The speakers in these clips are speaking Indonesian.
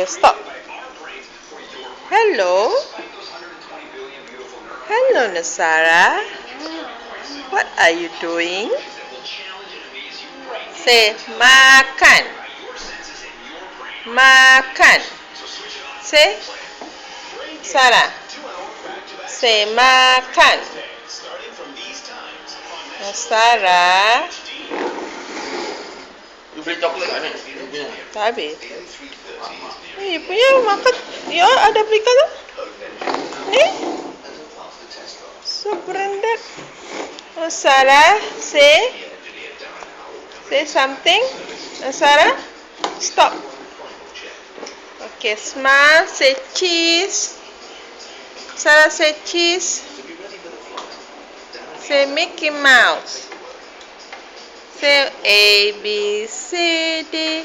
Okay, stop. Hello. Hello, Nasara. What are you doing? Say, makan. Makan. Say, Sarah. Say, makan. Nasara. Iya. Tak ini eh, punya makan ya ada berikan tu. Ni. Subrendat. Sarah say say something. Sarah stop. Okay, smile, say cheese. Sarah say cheese. Say Mickey Mouse. Say A B C D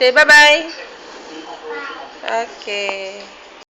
Say bye-bye. Okay.